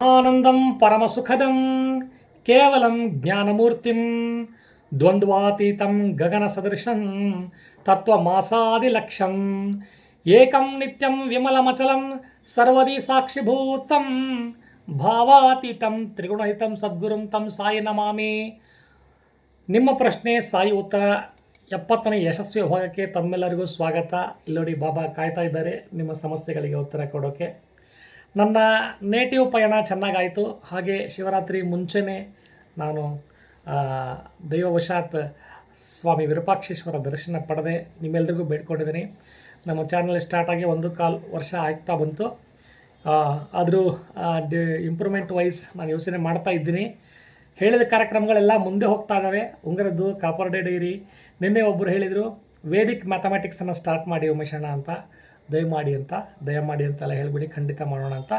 ಆನಂದಂ ಪರಮಸುಖದಂ, ಕೇವಲಂ ಜ್ಞಾನಮೂರ್ತಿಂ, ದ್ವಂದ್ವಾತೀತಂ ಗಗನ ಸದೃಶಂ ತತ್ವಮಾಸಾದಿಲಕ್ಷಂ, ಏಕಂ ನಿತ್ಯಂ ವಿಮಲಮಚಲಂ ಸರ್ವದಿ ಸಾಕ್ಷಿಭೂತಂ ಭಾವಾತೀತಂ ತ್ರಿಗುಣಹಿತಂ ಸದ್ಗುರುಂ ತಂ ಸಾಯಿ ನಮಾಮಿ. ನಿಮ್ಮ ಪ್ರಶ್ನೆ ಸಾಯಿ ಉತ್ತರ ಎಪ್ಪತ್ತನೇ ಯಶಸ್ವಿ ಭಾಗಕ್ಕೆ ತಮ್ಮೆಲ್ಲರಿಗೂ ಸ್ವಾಗತ. ಇಲ್ಲಿ ನೋಡಿ ಬಾಬಾ ಕಾಯ್ತಾ ಇದ್ದಾರೆ, ನಿಮ್ಮ ಸಮಸ್ಯೆಗಳಿಗೆ ಉತ್ತರ ಕೊಡೋಕ್ಕೆ ನನ್ನ ನೇಟಿವ್ ಪಯಣ ಚೆನ್ನಾಗಾಯಿತು. ಹಾಗೆ ಶಿವರಾತ್ರಿ ಮುಂಚೆನೇ ನಾನು ದೈವವಶಾತ್ ಸ್ವಾಮಿ ವಿರೂಪಾಕ್ಷೇಶ್ವರ ದರ್ಶನ ಪಡೆದೆ. ನಿಮ್ಮೆಲ್ರಿಗೂ ಬೇಡ್ಕೊಂಡಿದ್ದೀನಿ. ನಮ್ಮ ಚಾನಲ್ ಸ್ಟಾರ್ಟ್ ಆಗಿ ಒಂದು ಕಾಲು ವರ್ಷ ಆಗ್ತಾ ಬಂತು. ಆದರೂ ಇಂಪ್ರೂವ್ಮೆಂಟ್ ವೈಸ್ ನಾನು ಯೋಚನೆ ಮಾಡ್ತಾ ಇದ್ದೀನಿ. ಹೇಳಿದ ಕಾರ್ಯಕ್ರಮಗಳೆಲ್ಲ ಮುಂದೆ ಹೋಗ್ತಾ ಇದ್ದಾವೆ ಉಂಗರದ್ದು ಕಾಪರ್ ಡೇ ಡೈರಿ, ನಿನ್ನೆ ಒಬ್ಬರು ಹೇಳಿದರು, ವೇದಿಕ್ ಮ್ಯಾಥಮೆಟಿಕ್ಸನ್ನು ಸ್ಟಾರ್ಟ್ ಮಾಡಿ ಉಮೇಶಣ್ಣ ಅಂತ. ದಯಮಾಡಿ ಅಂತ, ದಯಮಾಡಿ ಅಂತೆಲ್ಲ ಹೇಳಿಬಿಡಿ, ಖಂಡಿತ ಮಾಡೋಣ ಅಂತ.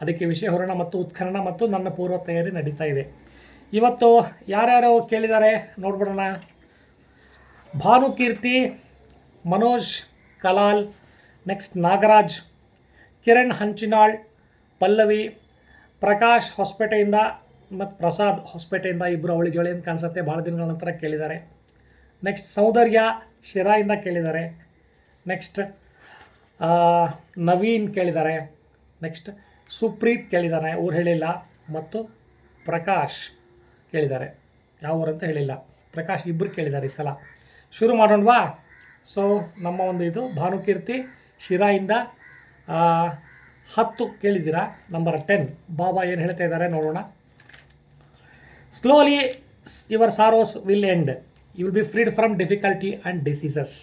ಅದಕ್ಕೆ ವಿಷಯ ಹೊರಣ ಮತ್ತು ಉತ್ಖನನ ಮತ್ತು ನನ್ನ ಪೂರ್ವ ತಯಾರಿ ನಡೀತಾ ಇದೆ. ಇವತ್ತು ಯಾರ್ಯಾರು ಕೇಳಿದ್ದಾರೆ ನೋಡ್ಬಿಡೋಣ. ಭಾನುಕೀರ್ತಿ ಮನೋಜ್ ಕಲಾಲ್, ನೆಕ್ಸ್ಟ್ ನಾಗರಾಜ್, ಕಿರಣ್ ಹಂಚಿನಾಳ್, ಪಲ್ಲವಿ, ಪ್ರಕಾಶ್ ಹೊಸಪೇಟೆಯಿಂದ ಮತ್ತು ಪ್ರಸಾದ್ ಹೊಸಪೇಟೆಯಿಂದ ಇಬ್ಬರು ಅವಳಿ ಜೋಳಿ ಅಂತ ಕಾಣಿಸುತ್ತೆ, ಭಾಳ ದಿನಗಳ ನಂತರ ಕೇಳಿದ್ದಾರೆ. ನೆಕ್ಸ್ಟ್ ಸೌಂದರ್ಯ ಶಿರಾಯಿಂದ ಕೇಳಿದ್ದಾರೆ. ನೆಕ್ಸ್ಟ್ ನವೀನ್ ಕೇಳಿದ್ದಾರೆ ನೆಕ್ಸ್ಟ್ ಸುಪ್ರೀತ್ ಕೇಳಿದ್ದಾರೆ ಊರು ಹೇಳಿಲ್ಲ. ಮತ್ತು ಪ್ರಕಾಶ್ ಕೇಳಿದ್ದಾರೆ ಯಾವ ಊರಂತ ಹೇಳಿಲ್ಲ. ಪ್ರಕಾಶ್ ಇಬ್ಬರು ಕೇಳಿದ್ದಾರೆ ಈ ಸಲ. ಶುರು ಮಾಡೋಣವಾ ಸೊ ನಮ್ಮ ಒಂದು ಇದು, ಭಾನುಕೀರ್ತಿ, ಶಿರಾಯಿಂದ ಹತ್ತು ಕೇಳಿದ್ದೀರಾ ನಂಬರ್ ಟೆನ್ ಬಾಬಾ ಏನು ಹೇಳ್ತಾ ಇದ್ದಾರೆ ನೋಡೋಣ. Slowly your sorrows will end you will be freed from difficulty and diseases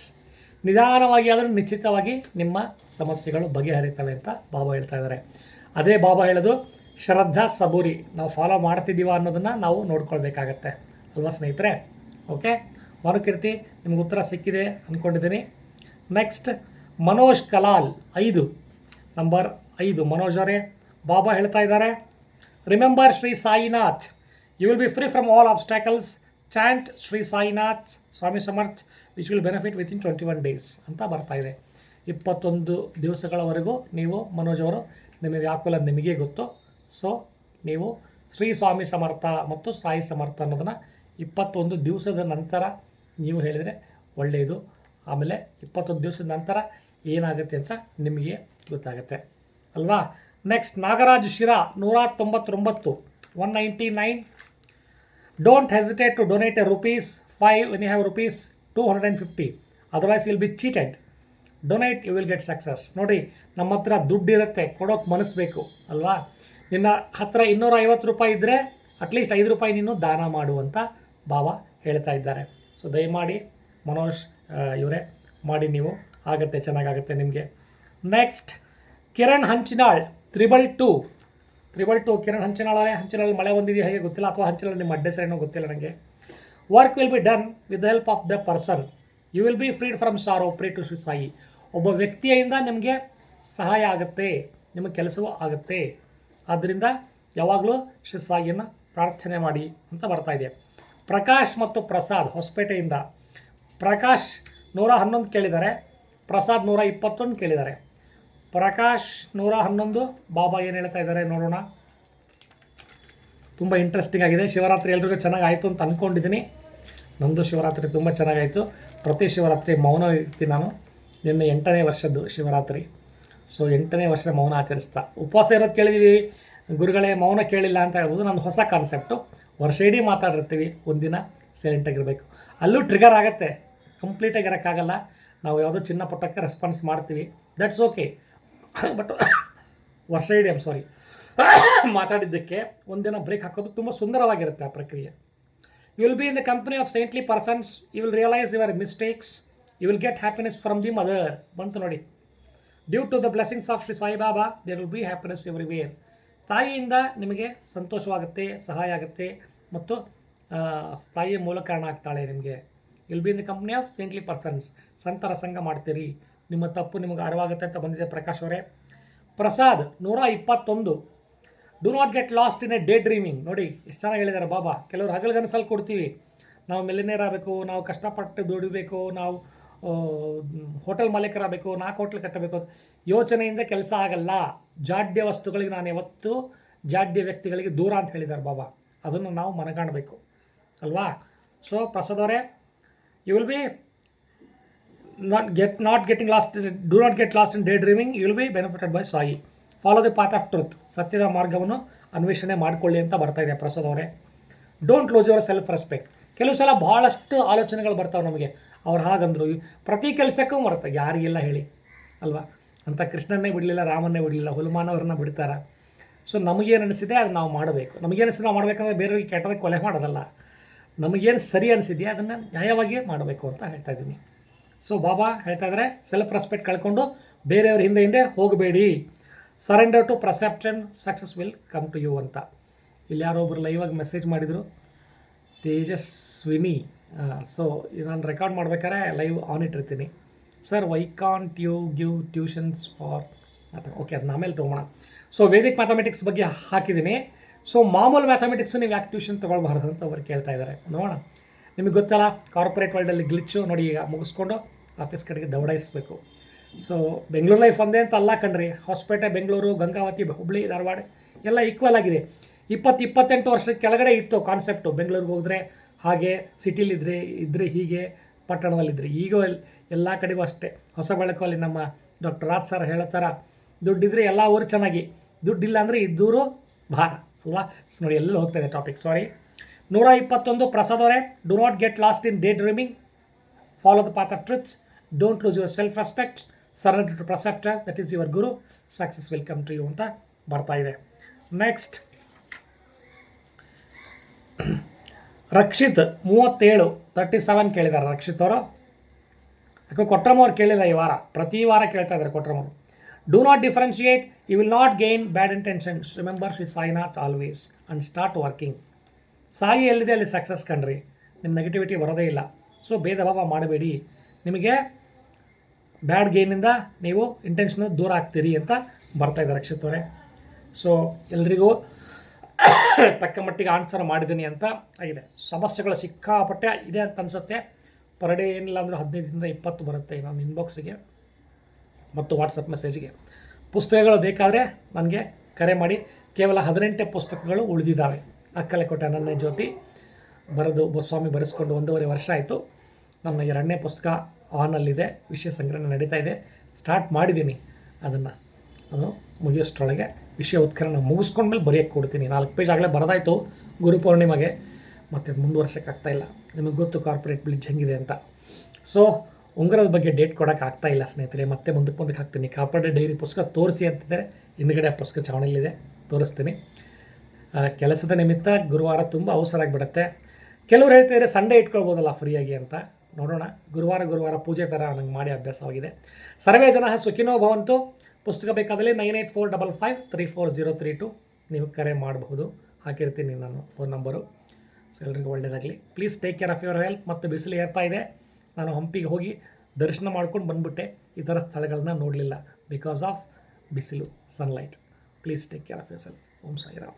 ನಿಧಾನವಾಗಿ ಆದರೂ ನಿಶ್ಚಿತವಾಗಿ ನಿಮ್ಮ ಸಮಸ್ಯೆಗಳು ಬಗೆಹರಿತವೆ ಅಂತ ಬಾಬಾ ಹೇಳ್ತಾ ಇದ್ದಾರೆ. ಅದೇ ಬಾಬಾ ಹೇಳೋದು, ಶ್ರದ್ಧಾ ಸಬೂರಿ, ನಾವು ಫಾಲೋ ಮಾಡ್ತಿದ್ದೀವ ಅನ್ನೋದನ್ನು ನಾವು ನೋಡ್ಕೊಳ್ಬೇಕಾಗತ್ತೆ. ಅಲ್ವಾ ಸ್ನೇಹಿತರೆ? ಓಕೆ ಮರುಕೀರ್ತಿ, ನಿಮ್ಗೆ ಉತ್ತರ ಸಿಕ್ಕಿದೆ ಅಂದ್ಕೊಂಡಿದ್ದೀನಿ ನೆಕ್ಸ್ಟ್ ಮನೋಜ್ ಕಲಾಲ್, ಐದು. ನಂಬರ್ ಐದು, ಮನೋಜ್ ಅವರೇ, ಬಾಬಾ ಹೇಳ್ತಾ ಇದ್ದಾರೆ remember Shri Sainath you will be free from all obstacles chant Shri Sainath Swami Samarth which will benefit within twenty one days ಅಂತ ಬರ್ತಾ ಇದೆ. ಇಪ್ಪತ್ತೊಂದು ದಿವಸಗಳವರೆಗೂ ನೀವು ಮನೋಜ್ ಅವರು ನಿಮಗೆ ವ್ಯಾಕುಲ ನಿಮಗೆ ಗೊತ್ತು. ಸೊ ನೀವು ಶ್ರೀ ಸ್ವಾಮಿ ಸಮರ್ಥ ಮತ್ತು ಸಾಯಿ ಸಮರ್ಥ ಅನ್ನೋದನ್ನು ಇಪ್ಪತ್ತೊಂದು ದಿವಸದ ನಂತರ ನೀವು ಹೇಳಿದರೆ ಒಳ್ಳೆಯದು. ಆಮೇಲೆ ಇಪ್ಪತ್ತೊಂದು ದಿವಸದ ನಂತರ ಏನಾಗುತ್ತೆ ಅಂತ ನಿಮಗೆ ಗೊತ್ತಾಗುತ್ತೆ. ಅಲ್ವಾ? ನೆಕ್ಸ್ಟ್ ನಾಗರಾಜ್ ಶಿರಾ ನೂರ ತೊಂಬತ್ತೊಂಬತ್ತು one ninety nine don't hesitate to donate a rupees five when you have rupees two hundred and fifty otherwise will be cheated donate you will get success ನೋಡಿ, ನಮ್ಮ ಹತ್ರ ದುಡ್ಡಿರುತ್ತೆ ಕೊಡೋಕೆ ಮನಸ್ಬೇಕು ಅಲ್ವಾ? ನಿನ್ನ ಹತ್ರ ಇನ್ನೂರ ಐವತ್ತು ರೂಪಾಯಿ ಇದ್ದರೆ ಅಟ್ಲೀಸ್ಟ್ ಐದು ರೂಪಾಯಿ ನೀನು ದಾನ ಮಾಡು ಅಂತ ಬಾಬಾ ಹೇಳ್ತಾ ಇದ್ದಾರೆ. ಸೊ ದಯಮಾಡಿ ಮನೋಜ್ ಇವರೇ, ಮಾಡಿ ನೀವು. ಆಗುತ್ತೆ, ಚೆನ್ನಾಗಾಗುತ್ತೆ ನಿಮಗೆ. Next Kiran Hanchinal, triple two. Triple two, Kiran ಹಂಚಿನಾಳೆ ಹಂಚಿನಲ್ಲಿ ಮಳೆ ಬಂದಿದೆಯಾ ಹೇಗೆ ಗೊತ್ತಿಲ್ಲ, ಅಥವಾ ಹಂಚಿನಲ್ಲಿ ನಿಮ್ಮ ಅಡ್ರೆಸ್ ಏನೋ ಗೊತ್ತಿಲ್ಲ ನನಗೆ. Work will be done with the help of the person you will be freed from sorrow pray to Sai ಒಬ್ಬ ವ್ಯಕ್ತಿಯಿಂದ ನಿಮಗೆ ಸಹಾಯ ಆಗುತ್ತೆ, ನಿಮ್ಮ ಕೆಲಸವೂ ಆಗುತ್ತೆ. ಆದ್ದರಿಂದ ಯಾವಾಗಲೂ ಶ್ರೀ ಸಾಯಿಯನ್ನು ಪ್ರಾರ್ಥನೆ ಮಾಡಿ ಅಂತ ಬರ್ತಾ ಇದೆ. ಪ್ರಕಾಶ್ ಮತ್ತು ಪ್ರಸಾದ್ ಹೊಸಪೇಟೆಯಿಂದ. ಪ್ರಕಾಶ್ ನೂರ ಹನ್ನೊಂದು ಕೇಳಿದ್ದಾರೆ, ಪ್ರಸಾದ್ ನೂರ ಇಪ್ಪತ್ತೊಂದು ಕೇಳಿದ್ದಾರೆ. ಪ್ರಕಾಶ್ ನೂರ ಹನ್ನೊಂದು, ಬಾಬಾ ಏನು ಹೇಳ್ತಾ ಇದ್ದಾರೆ ನೋಡೋಣ. ತುಂಬ ಇಂಟ್ರೆಸ್ಟಿಂಗ್ ಆಗಿದೆ. ಶಿವರಾತ್ರಿ ಎಲ್ರಿಗೂ ಚೆನ್ನಾಗಿ ಆಯಿತು ಅಂತ ಅಂದ್ಕೊಂಡಿದ್ದೀನಿ ನಮ್ಮದು ಶಿವರಾತ್ರಿ ತುಂಬ ಚೆನ್ನಾಗಾಯಿತು. ಪ್ರತಿ ಶಿವರಾತ್ರಿ ಮೌನ ಇರ್ತೀನಿ ನಾನು. ನಿನ್ನೆ ಎಂಟನೇ ವರ್ಷದ್ದು ಶಿವರಾತ್ರಿ. ಸೊ ಎಂಟನೇ ವರ್ಷ ಮೌನ ಆಚರಿಸ್ತಾ. ಉಪವಾಸ ಇರೋದು ಕೇಳಿದ್ದೀವಿ ಗುರುಗಳೇ, ಮೌನ ಕೇಳಿಲ್ಲ ಅಂತ ಹೇಳ್ಬೋದು. ನಂದು ಹೊಸ ಕಾನ್ಸೆಪ್ಟು ವರ್ಷ ಇಡೀ ಮಾತಾಡಿರ್ತೀವಿ. ಒಂದಿನ ಸೈಲೆಂಟಾಗಿರಬೇಕು ಅಲ್ಲೂ ಟ್ರಿಗರ್ ಆಗುತ್ತೆ. ಕಂಪ್ಲೀಟಾಗಿ ಇರೋಕ್ಕಾಗಲ್ಲ. ನಾವು ಯಾವುದೋ ಚಿನ್ನ ಪುಟ್ಟಕ್ಕೆ ರೆಸ್ಪಾನ್ಸ್ ಮಾಡ್ತೀವಿ. ದಟ್ಸ್ ಓಕೆ ಬಟ್ ವರ್ಷ ಇಡೀ ಸಾರಿ ಮಾತಾಡಿದ್ದಕ್ಕೆ ಒಂದಿನ ಬ್ರೇಕ್ ಹಾಕೋದು ತುಂಬ ಸುಂದರವಾಗಿರುತ್ತೆ ಆ ಪ್ರಕ್ರಿಯೆ. You will be in the company of saintly persons You will realise your mistakes You will get happiness from the mother. ಬಂತು ನೋಡಿ. Due to the blessings of Shri Saibaba there will be happiness everywhere ತಾಯಿಯಿಂದ ನಿಮಗೆ ಸಂತೋಷವಾಗುತ್ತೆ, ಸಹಾಯ ಆಗುತ್ತೆ ಮತ್ತು ತಾಯಿಯ ಮೂಲ ಕಾರಣ ಆಗ್ತಾಳೆ ನಿಮಗೆ. Will be in the company of saintly persons ಸಂತರ ಸಂಘ ಮಾಡ್ತೀರಿ. ನಿಮ್ಮ ತಪ್ಪು ನಿಮಗೆ ಅರಿವಾಗುತ್ತೆ ಅಂತ ಬಂದಿದೆ ಪ್ರಕಾಶ್ ಅವರೇ. ಪ್ರಸಾದ್ ನೂರ ಇಪ್ಪತ್ತೊಂದು. Do not get lost in a day dreaming ನೋಡಿ, ಎಷ್ಟು ಚೆನ್ನಾಗಿ ಹೇಳಿದ್ದಾರೆ ಬಾಬಾ. ಕೆಲವರು ಹಗಲುಗನಸಲ್ಲಿ ಕೊಡ್ತೀವಿ. ನಾವು ಮಿಲಿನೇರ್ ಆಗಬೇಕು ನಾವು ಕಷ್ಟಪಟ್ಟು ದುಡಿಬೇಕು, ನಾವು ಹೋಟೆಲ್ ಮಾಲೀಕರಾಗಬೇಕು, ನಾಲ್ಕು ಹೋಟ್ಲ್ ಕಟ್ಟಬೇಕು ಯೋಚನೆಯಿಂದ ಕೆಲಸ ಆಗಲ್ಲ. ಜಾಡ್ಯ ವಸ್ತುಗಳಿಗೆ ನಾನು ಯಾವತ್ತು ಜಾಡ್ಯ ವ್ಯಕ್ತಿಗಳಿಗೆ ದೂರ ಅಂತ ಹೇಳಿದ್ದಾರೆ ಬಾಬಾ. ಅದನ್ನು ನಾವು ಮನಗಾಣಬೇಕು. ಅಲ್ವಾ? ಸೊ ಪ್ರಸಾದ್ ಅವರೇ you will be not get not getting lost do not get lost in day dreaming you will be benefited by Sai follow the path of truth ಸತ್ಯದ ಮಾರ್ಗವನ್ನು ಅನ್ವೇಷಣೆ ಮಾಡಿಕೊಳ್ಳಿ ಅಂತ ಬರ್ತಾ ಇದೆ ಪ್ರಸಾದ್ ಅವರೇ. Don't lose your self respect ಕೆಲವು ಸಲ ಭಾಳಷ್ಟು ಆಲೋಚನೆಗಳು ಬರ್ತಾವೆ ನಮಗೆ. ಅವ್ರು ಹಾಗಂದ್ರು, ಪ್ರತಿ ಕೆಲಸಕ್ಕೂ ಬರುತ್ತೆ ಯಾರಿಗೆಲ್ಲ ಹೇಳಿ? ಅಲ್ವಾ? ಅಂತ ಕೃಷ್ಣನ್ನೇ ಬಿಡಲಿಲ್ಲ, ರಾಮನ್ನೇ ಬಿಡಲಿಲ್ಲ, ಹುಲ್ಮಾನವ್ರನ್ನ ಬಿಡ್ತಾರೆ. ಸೊ ನಮಗೇನು ಅನಿಸಿದೆ ಅದು ನಾವು ಮಾಡಬೇಕು. ನಮಗೇನು ಅನಿಸಿದೆ ನಾವು ಮಾಡಬೇಕಂದ್ರೆ ಬೇರೆಯವ್ರಿಗೆ ಕೆಟ್ಟದಾಗ ಕೊಲೆ ಮಾಡೋದಲ್ಲ. ನಮಗೇನು ಸರಿ ಅನಿಸಿದೆಯಾ, ಅದನ್ನು ನ್ಯಾಯವಾಗಿ ಮಾಡಬೇಕು ಅಂತ ಹೇಳ್ತಾ ಇದ್ದೀನಿ. ಸೊ ಬಾಬಾ ಹೇಳ್ತಾ ಇದ್ದಾರೆ ಸೆಲ್ಫ್ ರೆಸ್ಪೆಕ್ಟ್ ಕಳ್ಕೊಂಡು ಬೇರೆಯವ್ರ ಹಿಂದೆ ಹಿಂದೆ ಹೋಗಬೇಡಿ. Surrender to perception success will come to you ಅಂತ. ಇಲ್ಲಿ ಯಾರೋ ಒಬ್ರು ಲೈವಾಗಿ ಮೆಸೇಜ್ ಮಾಡಿದರು. ತೇಜಸ್ವಿನಿ. ಸೊ ನಾನು ರೆಕಾರ್ಡ್ ಮಾಡ್ಬೇಕಾದ್ರೆ ಲೈವ್ ಆನ್ ಇಟ್ಟಿರ್ತೀನಿ. Sir why can't you give tuitions for ಅಥವಾ ಓಕೆ ಅದನ್ನ ಆಮೇಲೆ ತೊಗೊಳ್ಳೋಣ ಸೊ ವೇದಿಕ್ ಮ್ಯಾಥಮೆಟಿಕ್ಸ್ ಬಗ್ಗೆ ಹಾಕಿದ್ದೀನಿ. ಸೊ ಮಾಮೂಲು ಮ್ಯಾಥಮೆಟಿಕ್ಸು ನೀವು ಯಾಕೆ ಟ್ಯೂಷನ್ ತೊಗೊಳ್ಬಾರ್ದು ಅಂತ ಅವ್ರು ಕೇಳ್ತಾ ಇದ್ದಾರೆ. ನೋಡೋಣ. ನಿಮಗೆ ಗೊತ್ತಲ್ಲ ಕಾರ್ಪೊರೇಟ್ ವರ್ಲ್ಡಲ್ಲಿ ಗ್ಲಿಚ್ಚು ನೋಡಿ ಈಗ ಮುಗಿಸ್ಕೊಂಡು ಆಫೀಸ್ ಕಡೆಗೆ ದೌಡಾಯಿಸ್ಬೇಕು. ಸೊ ಬೆಂಗಳೂರು ಲೈಫ್ ಒಂದೇ ಅಂತ ಅಲ್ಲ ಕಣ್ರಿ. ಹೊಸಪೇಟೆ ಬೆಂಗಳೂರು ಗಂಗಾವತಿ ಹುಬ್ಳಿ ಧಾರವಾಡ ಎಲ್ಲ ಈಕ್ವಲ್ ಆಗಿದೆ. ಇಪ್ಪತ್ತು ಇಪ್ಪತ್ತೆಂಟು ವರ್ಷದ ಕೆಳಗಡೆ ಇತ್ತು ಕಾನ್ಸೆಪ್ಟು ಬೆಂಗಳೂರಿಗೆ ಹೋದರೆ ಹಾಗೆ ಸಿಟಿಲಿದ್ರೆ ಇದ್ದರೆ ಹೀಗೆ ಪಟ್ಟಣದಲ್ಲಿದ್ದರೆ ಈಗ ಎಲ್- ಎಲ್ಲ ಕಡೆಗೂ ಅಷ್ಟೇ. ಹೊಸ ಬೆಳಕಲ್ಲಿ ನಮ್ಮ ಡಾಕ್ಟರ್ ರಾಜ್ ಸರ್ ಹೇಳೋ ಥರ ದುಡ್ಡಿದ್ರೆ ಎಲ್ಲ ಊರು ಚೆನ್ನಾಗಿ. ದುಡ್ಡಿಲ್ಲ ಅಂದರೆ ಇದ್ದೂರು ಭಾರ. ಅಲ್ವಾ? ನೋಡಿ ಎಲ್ಲ ಹೋಗ್ತಾ ಇದೆ ಟಾಪಿಕ್ ಸಾರಿ ನೂರ ಇಪ್ಪತ್ತೊಂದು ಪ್ರಸಾದ್ ಅವರೇ do not get lost in day dreaming follow the path of truth don't lose your self respect surrender to preceptor that is your guru success will come to you ಅಂತ ಬರ್ತಾ ಇದೆ. ನೆಕ್ಸ್ಟ್ ರಕ್ಷಿತ್ ಮೂವತ್ತೇಳು thirty seven ಕೇಳಿದ್ದಾರೆ ರಕ್ಷಿತ್ ಅವರು. ಯಾಕೆ ಕೊಟ್ರಮ್ ಅವ್ರು ಕೇಳಿಲ್ಲ ಈ ವಾರ, ಪ್ರತಿ ವಾರ ಕೇಳ್ತಾ ಇದ್ದಾರೆ ಕೊಟ್ರಮ್ ಅವರು. Do not differentiate you will not gain bad intentions remember Shri Sainath always and start working Sai ಎಲ್ಲಿದೆ ಅಲ್ಲಿ ಸಕ್ಸಸ್ ಕಂಡ್ರಿ ನಿಮ್ಮ ನೆಗೆಟಿವಿಟಿ ಬರೋದೇ ಇಲ್ಲ. ಸೊ ಭೇದ ಭಾವ ಮಾಡಬೇಡಿ. ನಿಮಗೆ ಬ್ಯಾಡ್ ಗೇನಿಂದ ನೀವು ಇಂಟೆನ್ಷನ್ ದೂರ ಆಗ್ತೀರಿ ಅಂತ ಬರ್ತಾ ಇದ್ದಾರೆ ರಕ್ಷಿತ್ ಅವರೇ. ಸೊ ಎಲ್ರಿಗೂ ತಕ್ಕ ಮಟ್ಟಿಗೆ ಆನ್ಸರ್ ಮಾಡಿದ್ದೀನಿ ಅಂತ ಆಗಿದೆ. ಸಮಸ್ಯೆಗಳು ಸಿಕ್ಕಾಪಟ್ಟೆ ಇದೆ ಅಂತ ಅನಿಸುತ್ತೆ. ಪರ್ ಡೇ ಏನಿಲ್ಲ ಅಂದರೆ ಹದಿನೈದರಿಂದ ಇಪ್ಪತ್ತು ಬರುತ್ತೆ ನನ್ನ ಇನ್ಬಾಕ್ಸಿಗೆ ಮತ್ತು ವಾಟ್ಸಪ್ ಮೆಸೇಜ್ಗೆ ಪುಸ್ತಕಗಳು ಬೇಕಾದರೆ ನನಗೆ ಕರೆ ಮಾಡಿ. ಕೇವಲ ಹದಿನೆಂಟೇ ಪುಸ್ತಕಗಳು ಉಳಿದಿದ್ದಾವೆ. ಅಕ್ಕಲೆ ಕೊಟ್ಟ ನನ್ನ ಜ್ಯೋತಿ ಬರೆದು ಸ್ವಾಮಿ ಬರೆಸ್ಕೊಂಡು ಒಂದೂವರೆ ವರ್ಷ ಆಯಿತು. ನನ್ನ ಎರಡನೇ ಪುಸ್ತಕ ಆನಲ್ಲಿದೆ ವಿಷಯ ಸಂಗ್ರಹಣೆ ನಡೀತಾ ಇದೆ. ಸ್ಟಾರ್ಟ್ ಮಾಡಿದ್ದೀನಿ ಅದನ್ನು. ಅದು ಮುಗಿಯೋಷ್ಟರೊಳಗೆ ವಿಷಯ ಉತ್ಕರಣ ಮುಗಿಸ್ಕೊಂಡ್ಮೇಲೆ ಬರೆಯೋಕ್ಕೆ ಕೊಡ್ತೀನಿ. ನಾಲ್ಕು ಪೇಜ್ ಆಗಲೇ ಬರೆದಾಯಿತು ಗುರು ಪೂರ್ಣಿಮೆಗೆ. ಮತ್ತು ಅದು ಮುಂದುವರ್ಸೋಕ್ಕೆ ಆಗ್ತಾಯಿಲ್ಲ ನಿಮಗೆ ಗೊತ್ತು ಕಾರ್ಪೊರೇಟ್ ಬ್ಲಿಡ್ಜ್ ಹೆಂಗಿದೆ ಅಂತ. ಸೊ ಉಂಗುರದ ಬಗ್ಗೆ ಡೇಟ್ ಕೊಡೋಕೆ ಆಗ್ತಾ ಇಲ್ಲ ಸ್ನೇಹಿತರೆ. ಮತ್ತೆ ಮುಂದಕ್ಕೆ ಮುಂದಕ್ಕೆ ಹಾಕ್ತೀನಿ. ಕಾರ್ಪೊರೇಟ್ ಡೈರಿ ಪುಸ್ತಕ ತೋರಿಸಿ ಅಂತಿದ್ದಾರೆ ಹಿಂದ್ಗಡೆ ಆ ಪುಸ್ತಕ ಚಾವಣಿಯಲ್ಲಿದೆ. ತೋರಿಸ್ತೀನಿ. ಕೆಲಸದ ನಿಮಿತ್ತ ಗುರುವಾರ ತುಂಬ ಅವಸರ ಆಗಿಬಿಡುತ್ತೆ. ಕೆಲವ್ರು ಹೇಳ್ತಿದ್ದಾರೆ ಸಂಡೇ ಇಟ್ಕೊಳ್ಬೋದಲ್ಲ ಫ್ರೀಯಾಗಿ ಅಂತ. ನೋಡೋಣ. ಗುರುವಾರ ಗುರುವಾರ ಪೂಜೆ ಥರ ನಂಗೆ ಮಾಡಿ ಅಭ್ಯಾಸವಾಗಿದೆ ಸರ್ವೇ ಜನ ಸುಖಿನೋ ಭವಂತು. ಪುಸ್ತಕ ಬೇಕಾದಲ್ಲಿ nine eight four double five three four zero three two ನೀವು ಕರೆ ಮಾಡಬಹುದು. ಹಾಕಿರ್ತೀನಿ ನಾನು ಫೋನ್ ನಂಬರು. ಸೊ ಎಲ್ರಿಗೂ ಒಳ್ಳೆಯದಾಗಲಿ please take care of your health ಮತ್ತು ಬಿಸಿಲು ಏರ್ತಾ ಇದೆ. ನಾನು ಹಂಪಿಗೆ ಹೋಗಿ ದರ್ಶನ ಮಾಡ್ಕೊಂಡು ಬಂದುಬಿಟ್ಟೆ. ಈ ಥರ ಸ್ಥಳಗಳನ್ನ ನೋಡಲಿಲ್ಲ. ಬಿಕಾಸ್ ಆಫ್ ಬಿಸಿಲು sunlight please take care of yourself. Om Sairam.